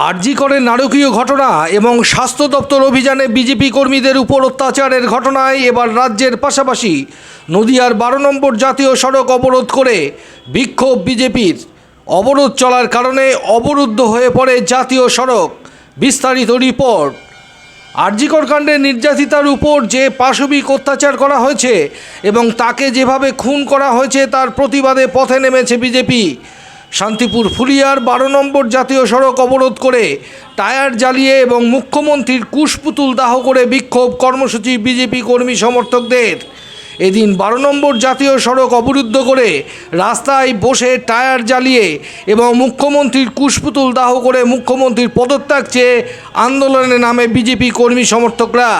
আরজি করে নারকীয় ঘটনা এবং স্বাস্থ্য দপ্তর অভিযানে বিজেপি কর্মীদের উপর অত্যাচারের ঘটনায় এবার রাজ্যের পাশাপাশি নদিয়ার বারো নম্বর জাতীয় সড়ক অবরোধ করে বিক্ষোভ বিজেপির। অবরোধ চলার কারণে অবরুদ্ধ হয়ে পড়ে জাতীয় সড়ক, বিস্তারিত রিপোর্ট। আরজিকর কাণ্ডে নির্যাতিতার উপর যে পাশবিক অত্যাচার করা হয়েছে এবং তাকে যেভাবে খুন করা হয়েছে তার প্রতিবাদে পথে নেমেছে বিজেপি। শান্তিপুর ফুলিয়ার বারো নম্বর জাতীয় সড়ক অবরোধ করে টায়ার জ্বালিয়ে এবং মুখ্যমন্ত্রীর কুশপুতুল দাহ করে বিক্ষোভ কর্মসূচি বিজেপি কর্মী সমর্থকদের। এদিন বারো নম্বর জাতীয় সড়ক অবরুদ্ধ করে রাস্তায় বসে টায়ার জ্বালিয়ে এবং মুখ্যমন্ত্রীর কুশপুতুল দাহ করে মুখ্যমন্ত্রীর পদত্যাগ চেয়ে আন্দোলনে নামে বিজেপি কর্মী সমর্থকরা।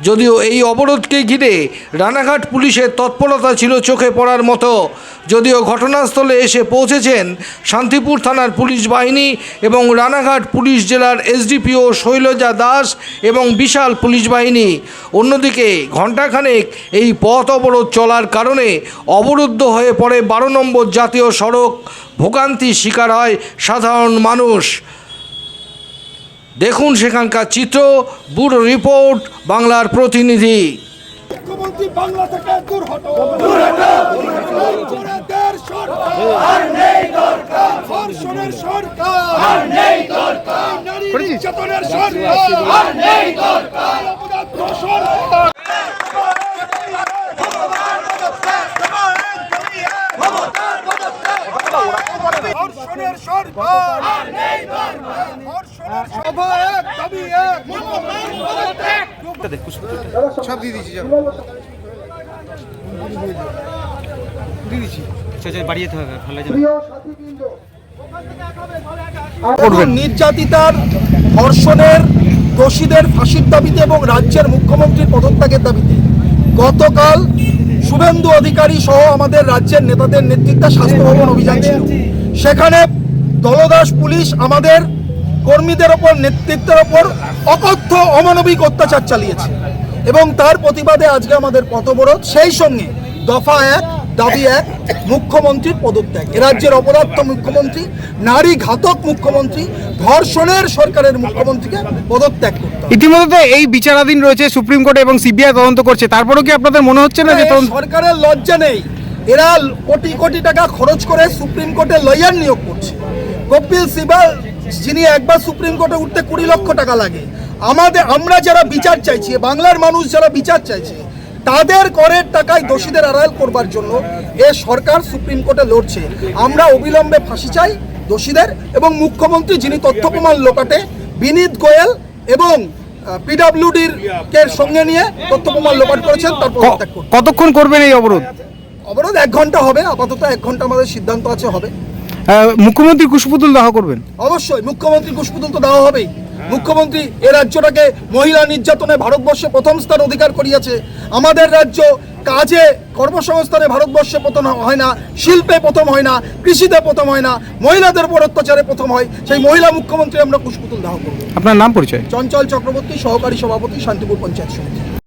যদিও এই অবরোধকে ঘিরে রানাঘাট পুলিশের তৎপরতা ছিল চোখে পড়ার মতো। যদিও ঘটনাস্থলে এসে পৌঁছেছেন শান্তিপুর থানার পুলিশ বাহিনী এবং রানাঘাট পুলিশ জেলার এসডিপিও শৈলজা দাস এবং বিশাল পুলিশ বাহিনী। অন্যদিকে ঘণ্টাখানেক এই পথ অবরোধ চলার কারণে অবরুদ্ধ হয়ে পড়ে বারো নম্বর জাতীয় সড়ক। ভোগান্তির শিকার হয় সাধারণ মানুষ। দেখুন সেখানকার চিত্র ব্যুরো রিপোর্ট বাংলার প্রতিনিধি। মুখ্যমন্ত্রী বাংলা থেকে দূর হটো দূর হটো চোরেদের সরকার। আর নেই দরকার। ধর্ষণের সরকার। আর নেই দরকার। নারী নির্যাতনের সরকার। আর নেই দরকার। অপরাধ সরকার। ধর্ষণের সরকার। আর নেই দরকার ধর্ষণের সভা এক দাবি এক সব দিয়ে যাও। দিয়ে দিচ্ছি। হবে ভালো নির্যাতিতার ধর্ষণের দোষীদের ফাঁসির দাবিতে এবং রাজ্যের মুখ্যমন্ত্রীর পদত্যাগের দাবিতে গতকাল শুভেন্দু অধিকারী সহ আমাদের রাজ্যের নেতাদের নেতৃত্বে স্বাস্থ্য ভবন অভিযান ছিল। সেখানে দলদাস পুলিশ আমাদের কর্মীদের ওপর নেতৃত্বের ওপর অকথ্য অমানবিক অত্যাচার চালিয়েছে। এবং তার প্রতিবাদে আজকে আমাদের পথবরোধ সেই সঙ্গে দফা এক দাবি এক মুখ্যমন্ত্রীর পদত্যাগ। রাজ্যের অপদার্থ মুখ্যমন্ত্রী নারী ঘাতক মুখ্যমন্ত্রী ধর্ষণের সরকারের মুখ্যমন্ত্রীকে পদত্যাগ করতে ইতিমধ্যে এই বিচারাধীন রয়েছে সুপ্রিম কোর্ট এবং সিবিআই তদন্ত করছে। তারপরেও কি আপনাদের মনে হচ্ছে না যে সরকারের লজ্জা নেই। এরা কোটি কোটি টাকা খরচ করে সুপ্রিম কোর্টে লয়ার নিয়োগ করছে। কপিল সিবাল যিনি একবার সুপ্রিম কোর্টে উঠতে কুড়ি লক্ষ টাকা লাগে। আমাদের আমরা যারা বিচার চাইছি বাংলার মানুষ যারা বিচার চাইছে তাদের করের টাকায় দোষীদের আড়াল করবার জন্য এ সরকার সুপ্রিম কোর্টে লড়ছে। আমরা অবিলম্বে ফাঁসি চাই দোষীদের এবং মুখ্যমন্ত্রী যিনি তথ্য প্রমাণ লোকাটে বিনীত গোয়েল এবং পিডাব্লিউডির কে সঙ্গে নিয়ে তথ্য প্রমাণ লোপাট করেছেন তার কতক্ষণ করবেন এই অবরোধ? অবরোধ এক ঘণ্টা হবে আপাতত এক ঘণ্টা আমাদের সিদ্ধান্ত আছে হবে। মুখ্যমন্ত্রী কুশপুতুল দাহ করবেন? অবশ্যই মুখ্যমন্ত্রী কুশপুতুল তো দেওয়া হবেই। মুখ্যমন্ত্রী এ রাজ্যটাকে মহিলা নির্যাতনে ভারতবর্ষে প্রথম স্থান অধিকার করিয়াছে। আমাদের রাজ্য কাজে কর্মসংস্থানে ভারতবর্ষে প্রথম হয় না শিল্পে প্রথম হয় না কৃষিতে প্রথম হয় না মহিলাদের উপর অত্যাচারে প্রথম হয়। সেই মহিলা মুখ্যমন্ত্রী আমরা কুশপুতুল দাহ করব। আপনার নাম পরিচয়? চঞ্চল চক্রবর্তী সহকারী সভাপতি শান্তিপুর পঞ্চায়েত সমিতি।